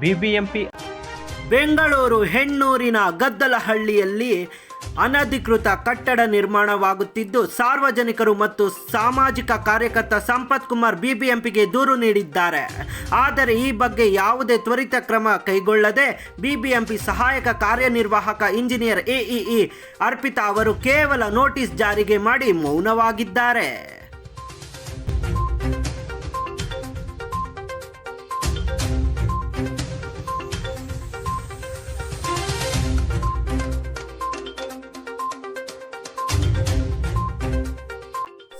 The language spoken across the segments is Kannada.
ಬಿಬಿಎಂಪಿ. ಬೆಂಗಳೂರು ಹೆಣ್ಣೂರಿನ ಗದ್ದಲಹಳ್ಳಿಯಲ್ಲಿ ಅನಧಿಕೃತ ಕಟ್ಟಡ ನಿರ್ಮಾಣವಾಗುತ್ತಿದ್ದು, ಸಾರ್ವಜನಿಕರು ಮತ್ತು ಸಾಮಾಜಿಕ ಕಾರ್ಯಕರ್ತ ಸಂಪತ್ ಕುಮಾರ್ ಬಿಬಿಎಂಪಿಗೆ ದೂರು ನೀಡಿದ್ದಾರೆ. ಆದರೆ ಈ ಬಗ್ಗೆ ಯಾವುದೇ ತ್ವರಿತ ಕ್ರಮ ಕೈಗೊಳ್ಳದೆ ಬಿಬಿಎಂಪಿ ಸಹಾಯಕ ಕಾರ್ಯನಿರ್ವಾಹಕ ಇಂಜಿನಿಯರ್ ಎಇಇ ಅರ್ಪಿತಾ ಅವರು ಕೇವಲ ನೋಟಿಸ್ ಜಾರಿಗೆ ಮಾಡಿ ಮೌನವಾಗಿದ್ದಾರೆ.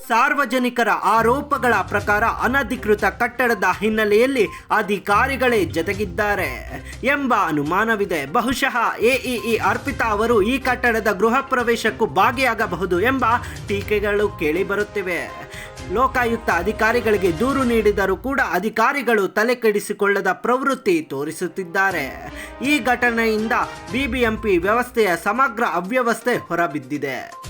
ಸಾರ್ವಜನಿಕರ ಆರೋಪಗಳ ಪ್ರಕಾರ ಅನಧಿಕೃತ ಕಟ್ಟಡದ ಹಿನ್ನೆಲೆಯಲ್ಲಿ ಅಧಿಕಾರಿಗಳೇ ಜತೆಗಿದ್ದಾರೆ ಎಂಬ ಅನುಮಾನವಿದೆ. ಬಹುಶಃ ಎಇಇ ಅರ್ಪಿತಾ ಅವರು ಈ ಕಟ್ಟಡದ ಗೃಹ ಪ್ರವೇಶಕ್ಕೂ ಭಾಗಿಯಾಗಬಹುದು ಎಂಬ ಟೀಕೆಗಳು ಕೇಳಿಬರುತ್ತಿವೆ. ಲೋಕಾಯುಕ್ತ ಅಧಿಕಾರಿಗಳಿಗೆ ದೂರು ನೀಡಿದರೂ ಕೂಡ ಅಧಿಕಾರಿಗಳು ತಲೆ ಕೆಡಿಸಿಕೊಳ್ಳದ ಪ್ರವೃತ್ತಿ ತೋರಿಸುತ್ತಿದ್ದಾರೆ. ಈ ಘಟನೆಯಿಂದ ಬಿಬಿಎಂಪಿ ವ್ಯವಸ್ಥೆಯ ಸಮಗ್ರ ಅವ್ಯವಸ್ಥೆ ಹೊರಬಿದ್ದಿದೆ.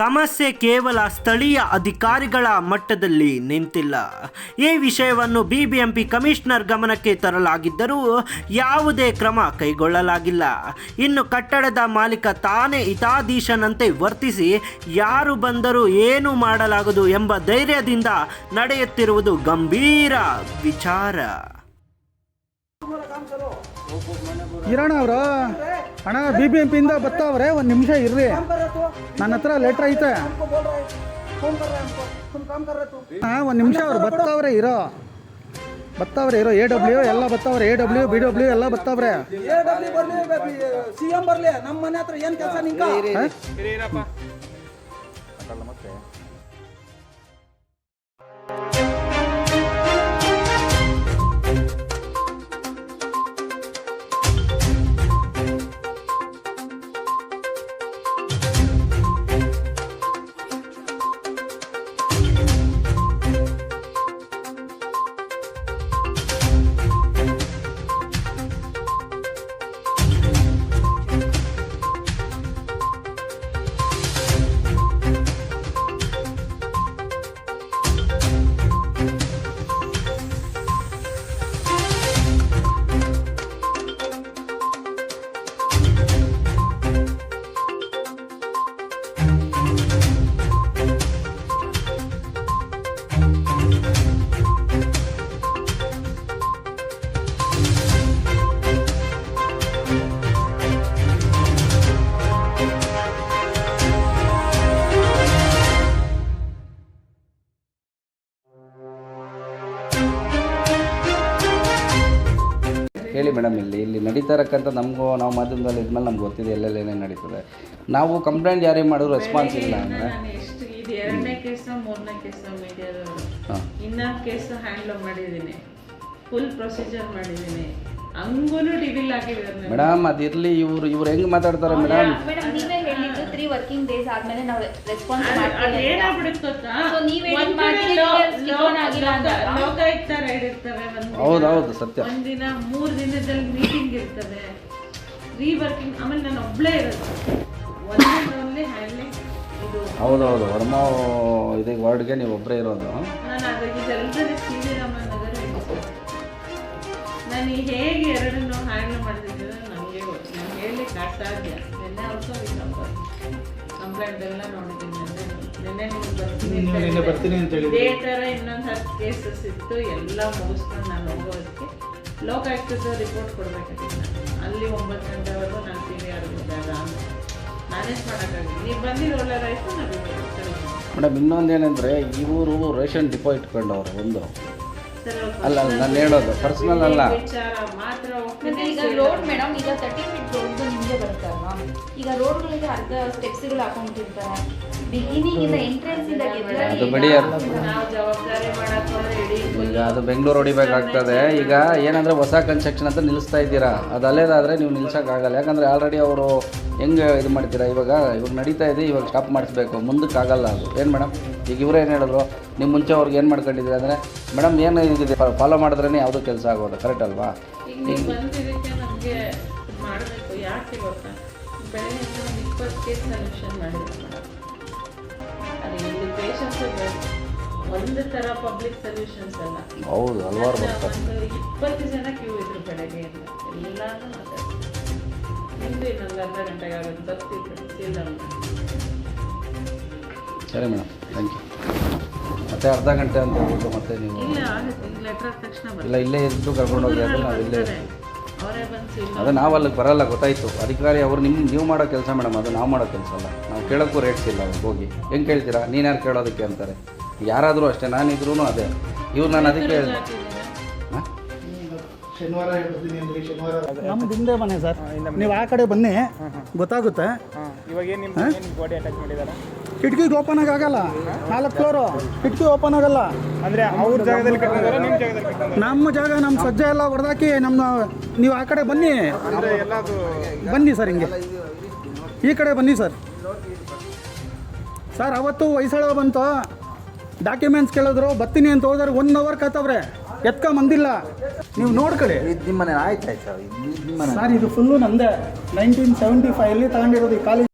ಸಮಸ್ಯೆ ಕೇವಲ ಸ್ಥಳೀಯ ಅಧಿಕಾರಿಗಳ ಮಟ್ಟದಲ್ಲಿ ನಿಂತಿಲ್ಲ. ಈ ವಿಷಯವನ್ನು ಬಿಬಿಎಂಪಿ ಕಮಿಷನರ್ ಗಮನಕ್ಕೆ ತರಲಾಗಿದ್ದರೂ ಯಾವುದೇ ಕ್ರಮ ಕೈಗೊಳ್ಳಲಾಗಿಲ್ಲ. ಇನ್ನು ಕಟ್ಟಡದ ಮಾಲೀಕ ತಾನೇ ಹಿತಾಧೀಶನಂತೆ ವರ್ತಿಸಿ ಯಾರು ಬಂದರೂ ಏನು ಮಾಡಲಾಗದು ಎಂಬ ಧೈರ್ಯದಿಂದ ನಡೆಯುತ್ತಿರುವುದು ಗಂಭೀರ ವಿಚಾರ. ಕಿರಣ ಅವರು, ಅಣ್ಣ ಬಿ ಬಿ ಎಂ ಪಿಯಿಂದ ಬರ್ತಾವ್ರೆ, ಒಂದು ನಿಮಿಷ ಇರ್ರಿ. ನನ್ನ ಹತ್ರ ಲೆಟ್ರ್ ಐತೆ. ಹಾಂ ಒಂದು ನಿಮಿಷ ಅವ್ರು ಬರ್ತಾವ್ರೆ ಇರೋ. ಬರ್ತಾವ್ರೆ ಇರೋ ಎ ಡಬ್ಲ್ಯೂ ಎಲ್ಲ ಬರ್ತಾವ್ರೆ ಎ ಡಬ್ಲ್ಯೂ ಬಿ ಡಬ್ಲ್ಯೂ ಎಲ್ಲ ಬರ್ತಾವ್ರೆ ಸಿಎಂ ಬರ್ಲಿ ನಮ್ಮ ಮನೆ ಹತ್ರ ಏನ್ ಕೆಲಸ ನಿಂಕ ಹೇಳಿ ಮೇಡಮ್ ಇಲ್ಲಿ ಇಲ್ಲಿ ನಡೀತಾ ಇರಕ್ಕಂಥ ನಮಗೂ ನಾವು ಮಾಧ್ಯಮದಲ್ಲಿ ಇದ್ಮೇಲೆ ನಮ್ಗೆ ಗೊತ್ತಿದೆ ಎಲ್ಲೆಲ್ಲೇನೇ ಏನೇನು ನಡೀತದೆ. ನಾವು ಕಂಪ್ಲೇಂಟ್ ಯಾರೇ ಮಾಡಿದ್ರು ರೆಸ್ಪಾನ್ಸ್ ಇಲ್ಲ ಅಂದರೆ ನಾನು ಎಷ್ಟು ಇದು ಎರಡನೇ ಕೇಸು ಮೂರನೇ ಕೇಸು ಮೀಡಿಯಾದವರು ಹಾಂ. ಇನ್ನ ಕೇಸು ಹ್ಯಾಂಡ್ಲ್ ಮಾಡಿದ್ದೀನಿ. ಫುಲ್ ಪ್ರೊಸೀಜರ್ ಮಾಡಿದ್ದೀನಿ. ಹಂಗೂ ಡಿವಿಲ್ ಆಗಿದ್ದಾರೆ ಮೇಡಮ್ ಅದಿರಲಿ ಇವ್ರು ಇವ್ರು ಹೆಂಗೆ ಮಾತಾಡ್ತಾರೆ ಮೇಡಮ್ ಮೇಡಮ್ ನೀವೇ ಹೇಳಿದ್ದು ತ್ರೀ ವರ್ಕಿಂಗ್ ಡೇಸ್ ಆದ್ಮೇಲೆ ನಾವು ರೆಸ್ಪಾನ್ಸ್ ಮಾಡ್ತೀವಿ ಸತ್ಯ ದಿನ. ಹೌದು, ಹೌದು, ಸತ್ಯ. ಒಂದಿನ ಮೂರ್ ದಿನದಲ್ಲಿ ಮೀಟಿಂಗ್ ಇರ್ತದೆ. ರೀವರ್ಕಿಂಗ್ ಆಮೇಲೆ ನಾನು ಒಬ್ಳೇ ಇರೋದು. ಒಂದೇ ಹ್ಯಾಂಡ್ಲಿಂಗ್ ಇದು ಹೌದು ಹೌದು ವರ್ಮಾ ಇದಕ್ಕೆ ವರ್ಡ್ಗೆ ನೀವು ಒಬ್ಬರೇ ಇರೋದು. ನಾನು ಅದಕ್ಕೆ ಇದೆಲ್ಲದರ ಸಿ ವಿ ರಾಮನಗರ ನಾನು ಹೇಗೆ ಎರಡನ್ನು ಹ್ಯಾಂಡಲ್ ಮಾಡಿದ್ರೆ ನಮಗೆ ಗೊತ್ತು. ನಾನು ಹೇಳಲಿಕ್ಕೆ ನಿನ್ನೆ ಆಲ್ಸೋ ಕಂಪ್ಲೇಂಟ್ ಎಲ್ಲ ನೋಡಿದ್ದೀನಿ ನಿನ್ನೆ ನಿನ್ನೆ ಬರ್ತೀನಿ ಅಂತ ಹೇಳಿ ಇದೇ ಥರ ಇನ್ನೊಂದು ಹತ್ತು ಕೇಸಸ್ ಇತ್ತು ಎಲ್ಲ ಮುಗಿಸ್ಕೊಂಡು ನಾನು ಹೋಗೋದಕ್ಕೆ. ಲೋಕಾಯುಕ್ತದ ರಿಪೋರ್ಟ್ ಕೊಡಬೇಕಾಗಿತ್ತು ಅಲ್ಲಿ ಒಂಬತ್ತು ಗಂಟೆವರೆಗೂ ನಾನು ಟಿ ವಿ ಆಡ್ಬೋದಾಗ ಮ್ಯಾನೇಜ್ ಮಾಡೋಕ್ಕಾಗಿಲ್ಲ. ನೀವು ಬಂದಿದ್ದು ಒಳ್ಳೆದಾಯ್ತು ನಾನು ಮೇಡಮ್ ಇನ್ನೊಂದೇನೆಂದರೆ ಇವರು ರೇಷನ್ ಡಿಪೋ ಇಟ್ಕೊಂಡವ್ರು ಒಂದು. ಅಲ್ಲ ನಾನು ಹೇಳೋದು ಪರ್ಸನಲ್ ಅಲ್ಲ. ಮತ್ತೆ ಈಗ ರೋಡ್ ಮೇಡಮ್ ಈಗ ತರ್ಟಿ ಫೀಟ್ ರೋಡ್ ನಿಮ್ಗೆ ಬರುತ್ತಲ್ವಾ? ಈಗ ರೋಡ್ಗಳಿಗೆ ಅರ್ಧ ಸ್ಟೆಪ್ಸ್ಗಳು ಹಾಕೊಂಡಿರ್ತಾರೆ. ಬಿಗಿನಿಂಗ್ ಇಂದ ಎಂಟ್ರಿ ಅದು ಬಿಡಿ ಈಗ ಅದು ಬೆಂಗಳೂರು ಹೊಡಿಬೇಕಾಗ್ತದೆ. ಈಗ ಏನಂದರೆ ಹೊಸ ಕನ್ಸ್ಟ್ರಕ್ಷನ್ ಅಂತ ನಿಲ್ಲಿಸ್ತಾ ಇದ್ದೀರಾ? ಅದು ಅಲ್ಲೇದಾದರೆ ನೀವು ನಿಲ್ಸೋಕ್ಕಾಗಲ್ಲ. ಯಾಕಂದರೆ ಆಲ್ರೆಡಿ ಅವರು ಹೆಂಗೆ ಇದು ಮಾಡ್ತೀರಾ? ಇವಾಗ ಇವಾಗ ನಡೀತಾ ಇದೆ ಇವಾಗ ಸ್ಟಾಪ್ ಮಾಡಿಸ್ಬೇಕು. ಮುಂದಕ್ಕೆ ಆಗಲ್ಲ ಅದು. ಏನು ಮೇಡಮ್ ಈಗ ಇವರು ಏನು ಹೇಳಿದ್ರು? ನಿಮ್ಮ ಮುಂಚೆ ಅವ್ರಿಗೆ ಏನು ಮಾಡ್ಕೊಂಡಿದ್ದೀರಿ? ಅಂದರೆ ಮೇಡಮ್ ಏನು ಇದಿದೆ? ಫಾಲೋ ಮಾಡಿದ್ರೇ ಯಾವುದೂ ಕೆಲಸ ಆಗೋದು? ಕರೆಕ್ಟ್ ಅಲ್ವಾ? ಬೆಳಗ್ಗೆ ಒಂದು ಇಪ್ಪತ್ತು ಕೇಸ್ ಸೊಲ್ಯೂಷನ್ ಮಾಡಿದ್ರು. ಮೇಡಮ್ ಅದು ಇಲ್ಲಿ ಪೇಷಂಟ್ಸ್ ಒಂದು ಥರ ಪಬ್ಲಿಕ್ ಸೊಲ್ಯೂಷನ್ಸ್ ಅಲ್ಲ. ಹೌದು ಹಲ್ವಾರು ಬರ್ತಾರೆ ಒಂದು ಇಪ್ಪತ್ತು ಜನ ಕ್ಯೂ ಇದ್ರು ಬೆಳಗ್ಗೆಯಿಂದ ಎಲ್ಲಾನು ಮಾತಾಡ್ತಾರೆ ನಿಮ್ದು ಇನ್ನೊಂದು ಅರ್ಧ ಗಂಟೆಗೆ ಆಗುತ್ತೆ ಸರಿ ಮೇಡಮ್ ಥ್ಯಾಂಕ್ ಯು ಮತ್ತೆ ಅರ್ಧ ಗಂಟೆ ಅಂತ ಹೇಳ್ಬಿಟ್ಟು ಮತ್ತೆ ನೀವು ಇಲ್ಲ ಆಗುತ್ತೆ. ಈಗ ಲೆಟ್ರ್ ಆದ ತಕ್ಷಣ ಇಲ್ಲ ಇಲ್ಲೇ ಇದ್ದು ಕರ್ಕೊಂಡು ಹೋಗಿ ಅದನ್ನ ನಾವು ಇಲ್ಲೇ ಅದು ನಾವು ಅಲ್ಲಿಗೆ ಬರಲ್ಲ ಗೊತ್ತಾಯಿತು. ಅಧಿಕಾರಿ ಅವರು ನಿಮ್ಮ ನೀವು ಮಾಡೋ ಕೆಲಸ ಮೇಡಮ್ ಅದು ನಾವು ಮಾಡೋ ಕೆಲಸ ಅಲ್ಲ. ನಾವು ಕೇಳೋಕ್ಕೂ ರೇಟ್ಸ್ ಇಲ್ಲ ಅವ್ರಿಗೆ ಹೋಗಿ. ಹೆಂಗೆ ಕೇಳ್ತೀರಾ? ನೀನು ಯಾರು ಕೇಳೋದಕ್ಕೆ ಅಂತಾರೆ. ಯಾರಾದರೂ ಅಷ್ಟೇ ನಾನಿದ್ರೂ ಅದೇ. ಇವ್ರು ನಾನು ಅದಕ್ಕೆ ನಮ್ದು ಹಿಂದೆ ಮನೆ ಸರ್. ನೀವು ಆ ಕಡೆ ಬನ್ನಿ. ಗೊತ್ತಾಗುತ್ತೆ. ಇವಾಗ ಏನು ಬಾಡಿ ಅಟ್ಯಾಚ್ ಮಾಡಿದಾರ? ಕಿಟಕಿಗೆ ಓಪನ್ ಆಗಲ್ಲ ನಾಲ್ಕು ಫ್ಲೋರು ಕಿಟಕಿ ಓಪನ್ ಆಗಲ್ಲ. ಅಂದ್ರೆ ಅವ್ರ ಜಾಗದಲ್ಲಿ ನಿಮ್ಮ ಜಾಗದಲ್ಲಿ ಕಟ್ಟಿದಾರ? ನಮ್ಮ ಜಾಗ ನಮ್ಮ ಸಜ್ಜೆ ಎಲ್ಲ ಹೊಡೆದಾಕಿ ನಮ್ಮ ನೀವು ಆ ಕಡೆ ಬನ್ನಿ. ಅಂದ್ರೆ ಎಲ್ಲದು ಬನ್ನಿ ಸರ್ ಹಿಂಗೆ. ಈ ಕಡೆ ಬನ್ನಿ ಸರ್. ಸರ್ ಅವತ್ತು ಹೊಯ್ಸಳ ಬಂತು. ಡಾಕ್ಯುಮೆಂಟ್ಸ್ ಕೇಳಿದ್ರು ಬರ್ತೀನಿ ಅಂತ ಹೋದ್ರೆ ಒನ್ ಅವರ್ ಕತ್ತವ್ರೆ. ಎತ್ಕ ಬಂದಿಲ್ಲ. ನೀವು ನೋಡ್ಕೊಳ್ಳಿ. ನಿಮ್ಮನೆ ಆಯ್ತು ಆಯ್ತು ಸರ್. ಸರ್ ಇದು ಫುಲ್ಲು ನಂದೇ. ನೈನ್ಟೀನ್ ಸೆವೆಂಟಿ ಫೈವಲ್ಲಿ ತಗೊಂಡಿರೋದು ಈ ಕಾಲೇಜ್